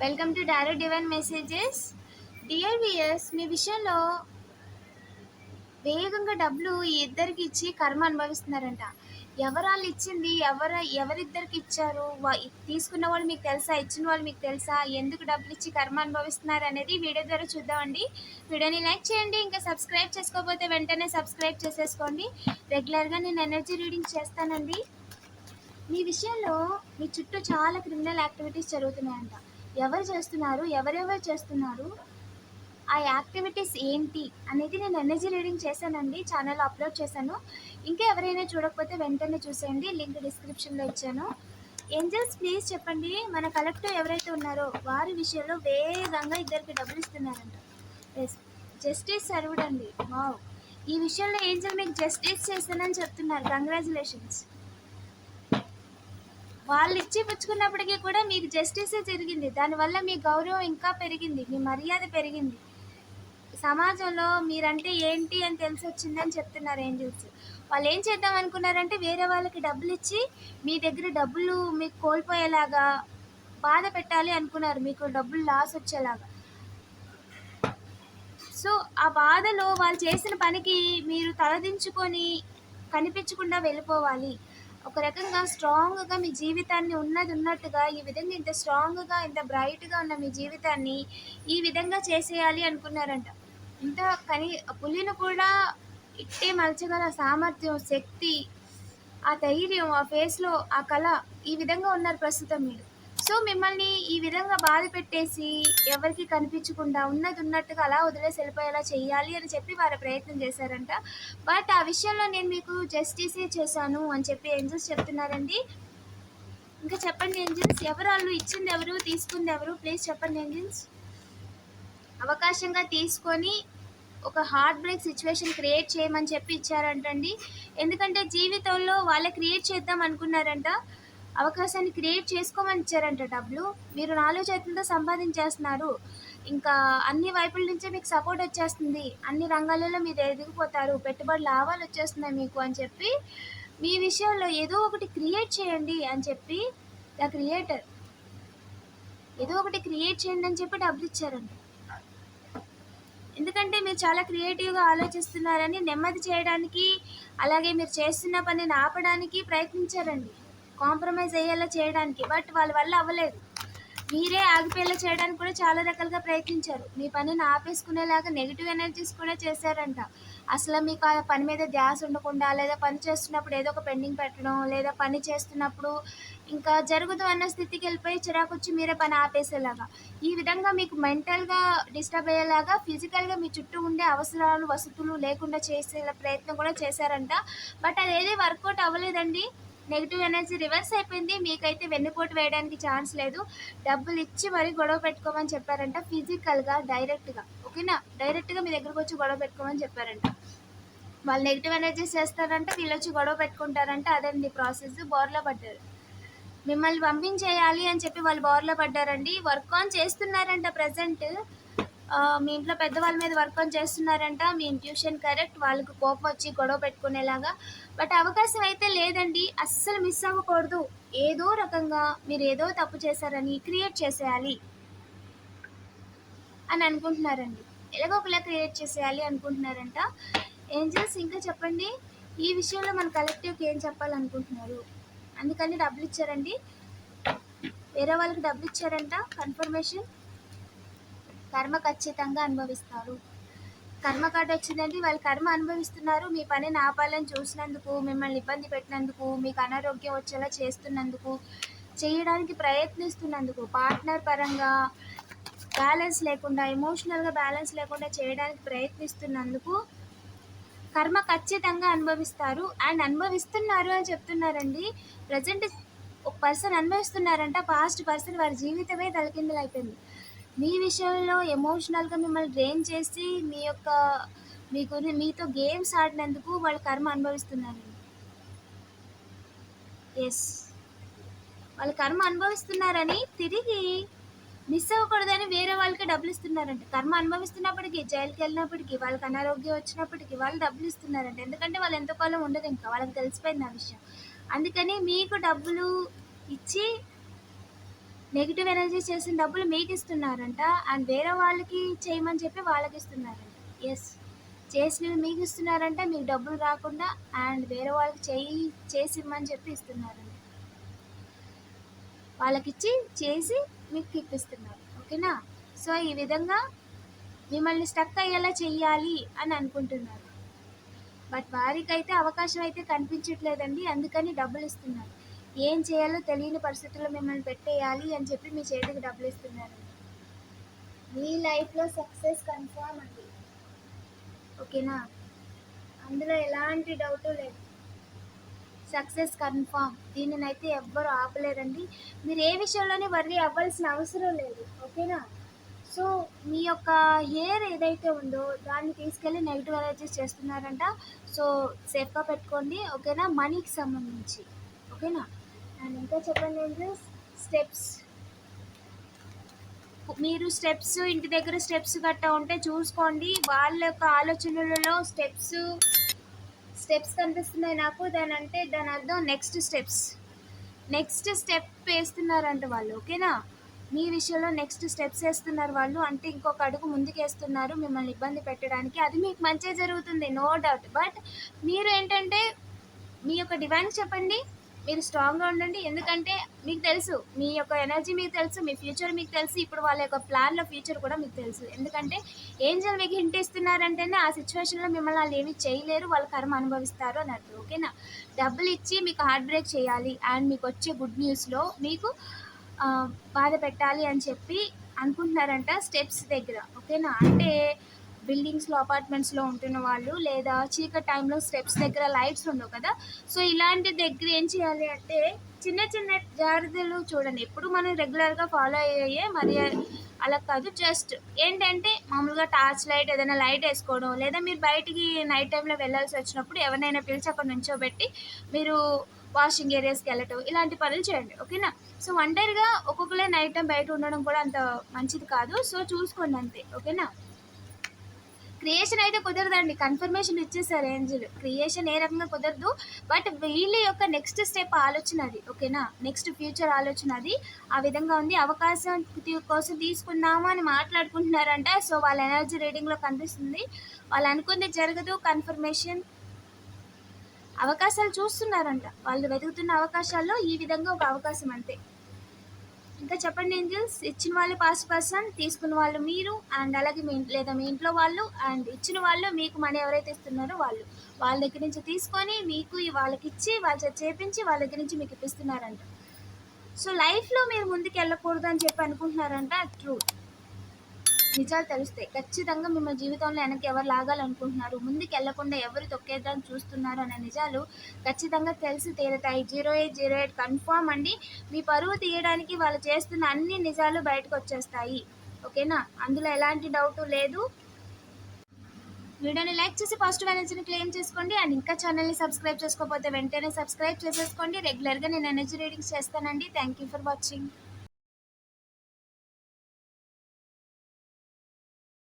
Welcome to tarot divine messages dear viewers మీ విషయంలో వేగంగా డబ్బులు ఈ ఇద్దరికి ఇచ్చి కర్మ అనుభవిస్తున్నారంట. ఎవరాళ్ళు ఇచ్చింది? ఎవర ఎవరిద్దరికి ఇచ్చారు? వా- తీసుకున్న వాళ్ళు మీకు తెలుసా? ఇచ్చిన వాళ్ళు మీకు తెలుసా? ఎందుకు డబ్బులు ఇచ్చి కర్మ అనుభవిస్తున్నారు అనేది వీడియో ద్వారా చూద్దామండి. వీడియోని లైక్ చేయండి ఇంకా సబ్స్క్రైబ్ చేసుకోకపోతే వెంటనే సబ్స్క్రైబ్ చేసేసుకోండి. రెగ్యులర్గా నేను ఎనర్జీ రీడింగ్ చేస్తానండి. మీ విషయంలో మీ చుట్టూ చాలా క్రిమినల్ యాక్టివిటీస్ జరుగుతున్నాయంట. ఎవరు చేస్తున్నారు ఎవరెవరు చేస్తున్నారు ఆ యాక్టివిటీస్ ఏంటి అనేది నేను ఎనర్జీ రీడింగ్ చేశానండి ఛానల్ అప్లోడ్ చేశాను. ఇంకా ఎవరైనా చూడకపోతే వెంటనే చూసేయండి లింక్ డిస్క్రిప్షన్లో ఇచ్చాను. ఏంజల్స్ ప్లీజ్ చెప్పండి మన కలెక్టర్ ఎవరైతే ఉన్నారో వారి విషయంలో వేగంగా ఇద్దరికి డబ్బులు ఇస్తున్నారంట. ఎస్ జస్టిస్ సర్వ్డ్ అండి వావ్ ఈ విషయంలో ఏంజల్ మీకు జస్టిస్ చేస్తానని చెప్తున్నారు. కంగ్రాచులేషన్స్ వాళ్ళు ఇచ్చి పుచ్చుకున్నప్పటికీ కూడా మీకు జస్టిసే జరిగింది. దానివల్ల మీ గౌరవం ఇంకా పెరిగింది మీ మర్యాద పెరిగింది. సమాజంలో మీరంటే ఏంటి అని తెలిసి వచ్చిందని చెప్తున్నారు ఏంజల్స్. వాళ్ళు ఏం చేద్దాం అనుకున్నారంటే వేరే వాళ్ళకి డబ్బులు ఇచ్చి మీ దగ్గర డబ్బులు మీకు కోల్పోయేలాగా బాధ పెట్టాలి అనుకున్నారు. మీకు డబ్బులు లాస్ వచ్చేలాగా. సో ఆ బాధలో వాళ్ళు చేసిన పనికి మీరు తలదించుకొని కనిపించకుండా వెళ్ళిపోవాలి. ఒక రకంగా స్ట్రాంగ్గా మీ జీవితాన్ని ఉన్నది ఉన్నట్టుగా ఈ విధంగా ఇంత స్ట్రాంగ్గా ఇంత బ్రైట్గా ఉన్న మీ జీవితాన్ని ఈ విధంగా చేసేయాలి అనుకున్నారంట. ఇంత కని పులిని కూడా ఇట్టే మలచగల సామర్థ్యం శక్తి ఆ ధైర్యం ఆ ఫేస్లో ఆ కళ ఈ విధంగా ఉన్నారు ప్రస్తుతం మీరు. సో మిమ్మల్ని ఈ విధంగా బాధ పెట్టేసి ఎవరికి కనిపించకుండా ఉన్నది ఉన్నట్టుగా అలా వదిలేసి వెళ్ళిపోయేలా చేయాలి అని చెప్పి వారు ప్రయత్నం చేశారంట. బట్ ఆ విషయంలో నేను మీకు జస్టిసే చేశాను అని చెప్పి ఏంజల్స్ చెప్తున్నారండి. ఇంకా చెప్పండి ఏంజల్స్ ఎవరు వాళ్ళు ఇచ్చింది ఎవరు తీసుకుంది ఎవరు? ప్లీజ్ చెప్పండి ఏంజల్స్. అవకాశంగా తీసుకొని ఒక హార్ట్ బ్రేక్ సిచ్యువేషన్ క్రియేట్ చేయమని చెప్పి ఇచ్చారంటండి. ఎందుకంటే జీవితంలో వాళ్ళే క్రియేట్ చేద్దాం అనుకున్నారంట. అవకాశాన్ని క్రియేట్ చేసుకోమని ఇచ్చారంట డబ్బులు మీరు నాలుగు చేతులతో సంపాదించేస్తున్నారు. ఇంకా అన్ని వైపుల నుంచే మీకు సపోర్ట్ వచ్చేస్తుంది. అన్ని రంగాలలో మీరు ఎదిగిపోతారు. పెట్టుబడి లాభాలు వచ్చేస్తున్నాయి మీకు అని చెప్పి మీ విషయంలో ఏదో ఒకటి క్రియేట్ చేయండి అని చెప్పి ద క్రియేటర్. ఏదో ఒకటి క్రియేట్ చేయండి అని చెప్పి డబ్బులు ఇచ్చారండి ఎందుకంటే మీరు చాలా క్రియేటివ్గా ఆలోచిస్తున్నారని నెమ్మది చేయడానికి అలాగే మీరు చేస్తున్న పనిని ఆపడానికి ప్రయత్నించారండి. కాంప్రమైజ్ అయ్యేలా చేయడానికి బట్ వాళ్ళ వల్ల అవ్వలేదు. మీరే ఆగిపోయేలా చేయడానికి కూడా చాలా రకాలుగా ప్రయత్నించారు. మీ పనిని ఆపేసుకునేలాగా నెగిటివ్ ఎనర్జీస్ కూడా చేశారంట. అసలు మీకు ఆ పని మీద ధ్యాస ఉండకుండా లేదా పని చేస్తున్నప్పుడు ఏదో ఒక పెండింగ్ పెట్టడం లేదా పని చేస్తున్నప్పుడు ఇంకా జరుగుదు అన్న స్థితికి వెళ్ళిపోయి చిరాకు వచ్చి మీరే పని ఆపేసేలాగా. ఈ విధంగా మీకు మెంటల్గా డిస్టర్బ్ అయ్యేలాగా ఫిజికల్గా మీ చుట్టూ ఉండే అవసరాలు వసతులు లేకుండా చేసే ప్రయత్నం కూడా చేశారంట. బట్ అదేది వర్కౌట్ అవ్వలేదండి. నెగిటివ్ ఎనర్జీ రివర్స్ అయిపోయింది. మీకైతే వెన్నుపోటు వేయడానికి ఛాన్స్ లేదు. డబ్బులు ఇచ్చి మరీ గొడవ పెట్టుకోమని చెప్పారంట. ఫిజికల్గా డైరెక్ట్గా ఓకేనా డైరెక్ట్గా మీ దగ్గరకు వచ్చి గొడవ పెట్టుకోమని చెప్పారంట. వాళ్ళు నెగిటివ్ ఎనర్జీస్ చేస్తారంటే వీళ్ళు వచ్చి గొడవ పెట్టుకుంటారంటే. అదండి ప్రాసెస్ బోర్లో పడ్డారు. మిమ్మల్ని పంపించేయాలి అని చెప్పి వాళ్ళు బోర్లో పడ్డారండి. వర్క్ ఆన్ చేస్తున్నారంట ప్రజెంట్ మీ ఇంట్లో పెద్దవాళ్ళ మీద వర్క్ ఆన్ చేస్తున్నారంట మీ ఇంట్యూషన్ కరెక్ట్ వాళ్ళకి కోపం వచ్చి గొడవ పెట్టుకునేలాగా. బట్ అవకాశం అయితే లేదండి అస్సలు మిస్ అవ్వకూడదు. ఏదో రకంగా మీరు ఏదో తప్పు చేశారని క్రియేట్ చేసేయాలి అని అనుకుంటున్నారండి. ఎలాగో ఒకలా క్రియేట్ చేసేయాలి అనుకుంటున్నారంట. ఏంజల్స్ ఇంకా చెప్పండి ఈ విషయంలో మన కలెక్టివ్కి ఏం చెప్పాలనుకుంటున్నారు? అందుకని డబ్బులు ఇచ్చారండి. వేరే వాళ్ళకి డబ్బులు ఇచ్చారంట కన్ఫర్మేషన్ కర్మ ఖచ్చితంగా అనుభవిస్తారు. కర్మ కార్డు వచ్చిందండి వాళ్ళు కర్మ అనుభవిస్తున్నారు. మీ పనిని ఆపాలని చూసినందుకు మిమ్మల్ని ఇబ్బంది పెట్టినందుకు మీకు అనారోగ్యం వచ్చేలా చేస్తున్నందుకు చేయడానికి ప్రయత్నిస్తున్నందుకు పార్ట్నర్ పరంగా బ్యాలెన్స్ లేకుండా ఎమోషనల్గా బ్యాలెన్స్ లేకుండా చేయడానికి ప్రయత్నిస్తున్నందుకు కర్మ ఖచ్చితంగా అనుభవిస్తారు. అండ్ అనుభవిస్తున్నారు అని చెప్తున్నారండి. ప్రజెంట్ ఒక పర్సన్ అనుభవిస్తున్నారంట పాస్ట్ పర్సన్ వారి జీవితమే తలకిందులు అయిపోయింది మీ విషయంలో ఎమోషనల్గా మిమ్మల్ని డ్రైన్ చేసి మీ యొక్క మీ గురి మీతో గేమ్స్ ఆడినందుకు వాళ్ళు కర్మ అనుభవిస్తున్నారండి. ఎస్ వాళ్ళు కర్మ అనుభవిస్తున్నారని తిరిగి మిస్ అవ్వకూడదని వేరే వాళ్ళకి డబ్బులు ఇస్తున్నారంట. కర్మ అనుభవిస్తున్నప్పటికీ జైలుకి వెళ్ళినప్పటికీ వాళ్ళకి అనారోగ్యం వచ్చినప్పటికీ వాళ్ళు డబ్బులు ఇస్తున్నారంట. ఎందుకంటే వాళ్ళు ఎంతో కాలం ఉండదు ఇంకా. వాళ్ళకి తెలిసిపోయింది ఆ విషయం. అందుకని మీకు డబ్బులు ఇచ్చి నెగిటివ్ ఎనర్జీ చేసిన డబ్బులు మీకు ఇస్తున్నారంట అండ్ వేరే వాళ్ళకి చేయమని చెప్పి వాళ్ళకి ఇస్తున్నారంట ఎస్ చేసినవి మీకు ఇస్తున్నారంటే మీకు డబ్బులు రాకుండా అండ్ వేరే వాళ్ళకి చేయి చేసి ఇమ్మని చెప్పి ఇస్తున్నారంట. వాళ్ళకిచ్చి చేసి మీకు ఇప్పిస్తున్నారు. ఓకేనా సో ఈ విధంగా మిమ్మల్ని స్టక్ అయ్యేలా చెయ్యాలి అని అనుకుంటున్నారు. బట్ వారికైతే అవకాశం అయితే కనిపించట్లేదండి. అందుకని డబ్బులు ఇస్తున్నారు. ఏం చేయాలో తెలియని పరిస్థితుల్లో మిమ్మల్ని పెట్టేయాలి అని చెప్పి మీ చేతికి డబ్బులు ఇస్తున్నారు మీ లైఫ్లో సక్సెస్ కన్ఫర్మ్ అండి. ఓకేనా? అందులో ఎలాంటి డౌట్ లేదు. Success confirm. దీనినైతే ఎవ్వరు ఆపలేరండి. మీరు ఏ విషయంలోనే వర్రీ అవ్వాల్సిన అవసరం లేదు. ఓకేనా? సో మీ యొక్క హెయిర్ ఏదైతే ఉందో దాన్ని తీసుకెళ్ళి నెగిటివ్ ఎనర్జీస్ చేస్తున్నారంట. సో సేఫ్గా పెట్టుకోండి. ఓకేనా? మనీకి సంబంధించి. ఓకేనా? అండ్ ఇంకా చెప్పండి స్టెప్స్ మీరు స్టెప్స్ ఇంటి దగ్గర స్టెప్స్ గట్టా ఉంటే చూసుకోండి. వాళ్ళ యొక్క ఆలోచనలలో స్టెప్స్ స్టెప్స్ కనిపిస్తున్నాయి నాకు. దాని అంటే దాని అర్థం నెక్స్ట్ స్టెప్స్ నెక్స్ట్ స్టెప్ వేస్తున్నారంట వాళ్ళు ఓకేనా? మీ విషయంలో నెక్స్ట్ స్టెప్స్ వేస్తున్నారు వాళ్ళు. అంటే ఇంకొక అడుగు ముందుకు వేస్తున్నారు మిమ్మల్ని ఇబ్బంది పెట్టడానికి. అది మీకు మంచిగా జరుగుతుంది నో డౌట్ బట్ మీరు ఏంటంటే మీ యొక్క డిమాండ్ చెప్పండి. మీరు స్ట్రాంగ్గా ఉండండి. ఎందుకంటే మీకు తెలుసు మీ యొక్క ఎనర్జీ మీకు తెలుసు మీ ఫ్యూచర్ మీకు తెలుసు ఇప్పుడు వాళ్ళ యొక్క ప్లాన్లో ఫ్యూచర్ కూడా మీకు తెలుసు. ఎందుకంటే ఏంజల్ మీకు హింట్ ఇస్తున్నారంటేనే ఆ సిచ్యువేషన్లో మిమ్మల్ని వాళ్ళు ఏమి చేయలేరు వాళ్ళ కర్మ అనుభవిస్తారు అని అర్థం ఓకేనా డబ్బులు ఇచ్చి మీకు హార్ట్ బ్రేక్ చేయాలి. అండ్ మీకు వచ్చే గుడ్ న్యూస్లో మీకు బాధ పెట్టాలి అని చెప్పి అనుకుంటున్నారంట స్టెప్స్ దగ్గర. ఓకేనా అంటే బిల్డింగ్స్లో అపార్ట్మెంట్స్లో ఉంటున్న వాళ్ళు లేదా చీకటి టైంలో స్టెప్స్ దగ్గర లైట్స్ ఉండవు కదా? సో ఇలాంటి దగ్గర ఏం చేయాలి అంటే చిన్న చిన్న జాగ్రత్తలు చూడండి. ఎప్పుడు మనం రెగ్యులర్గా ఫాలో అయ్యే మరి అలా కాదు. జస్ట్ ఏంటంటే మామూలుగా టార్చ్ లైట్ ఏదైనా లైట్ వేసుకోవడం లేదా మీరు బయటికి నైట్ టైంలో వెళ్ళాల్సి వచ్చినప్పుడు ఎవరినైనా పిలిచి అక్కడ నుంచోబెట్టి మీరు వాషింగ్ ఏరియాస్కి వెళ్ళటం ఇలాంటి పనులు చేయండి. ఓకేనా సో ఒంటరిగా ఒక్కొక్కలే నైట్ టైం బయట ఉండడం కూడా అంత మంచిది కాదు. సో చూసుకోండి అంతే. ఓకేనా క్రియేషన్ అయితే కుదరదండి. కన్ఫర్మేషన్ ఇచ్చేసారు ఏంజిల్. క్రియేషన్ ఏ రకంగా కుదరదు. బట్ వీళ్ళ యొక్క నెక్స్ట్ స్టెప్ ఆలోచన అది. ఓకేనా నెక్స్ట్ ఫ్యూచర్ ఆలోచన అది. ఆ విధంగా ఉంది. అవకాశం కోసం తీసుకుందామా అని మాట్లాడుకుంటున్నారంట. సో వాళ్ళ ఎనర్జీ రీడింగ్లో కనిపిస్తుంది. వాళ్ళు అనుకుంది జరగదు. కన్ఫర్మేషన్ అవకాశాలు చూస్తున్నారంట. వాళ్ళు వెతుకుతున్న అవకాశాల్లో ఈ విధంగా ఒక అవకాశం అంతే. ఇంకా చెప్పండి ఏంజల్స్ ఇచ్చిన వాళ్ళు పాస్ట్ పర్సన్ తీసుకున్న వాళ్ళు మీరు అండ్ అలాగే మీ లేదా మీ ఇంట్లో వాళ్ళు అండ్ ఇచ్చిన వాళ్ళు మీకు మనీ ఎవరైతే ఇస్తున్నారో వాళ్ళు. వాళ్ళ దగ్గర నుంచి తీసుకొని మీకు వాళ్ళకి ఇచ్చి వాళ్ళ చేపించి వాళ్ళ దగ్గర నుంచి మీకు ఇప్పిస్తున్నారంట. సో లైఫ్లో మీరు ముందుకు వెళ్ళకూడదు అని చెప్పి అనుకుంటున్నారంట ట్రూ నిజాలు తెలుస్తాయి. ఖచ్చితంగా మిమ్మల్ని జీవితంలో వెనక్కి ఎవరు లాగాలనుకుంటున్నారు? ముందుకు వెళ్ళకుండా ఎవరు తొక్కేద్దాం చూస్తున్నారు అనే నిజాలు ఖచ్చితంగా తెలిసి తీరుతాయి. Zero eight zero eight confirm అండి. మీ పరువు తీయడానికి వాళ్ళు చేస్తున్న అన్ని నిజాలు బయటకు వచ్చేస్తాయి. ఓకేనా? అందులో ఎలాంటి డౌట్ లేదు. వీడియోని లైక్ చేసి పాజిటివ్ ఎనర్జీని క్లెయిమ్ చేసుకోండి. అండ్ ఇంకా ఛానల్ని సబ్స్క్రైబ్ చేసుకోకపోతే వెంటనే సబ్స్క్రైబ్ చేసేసుకోండి. రెగ్యులర్గా నేను ఎనర్జీ రీడింగ్స్ చేస్తానండి. Thank you for watching.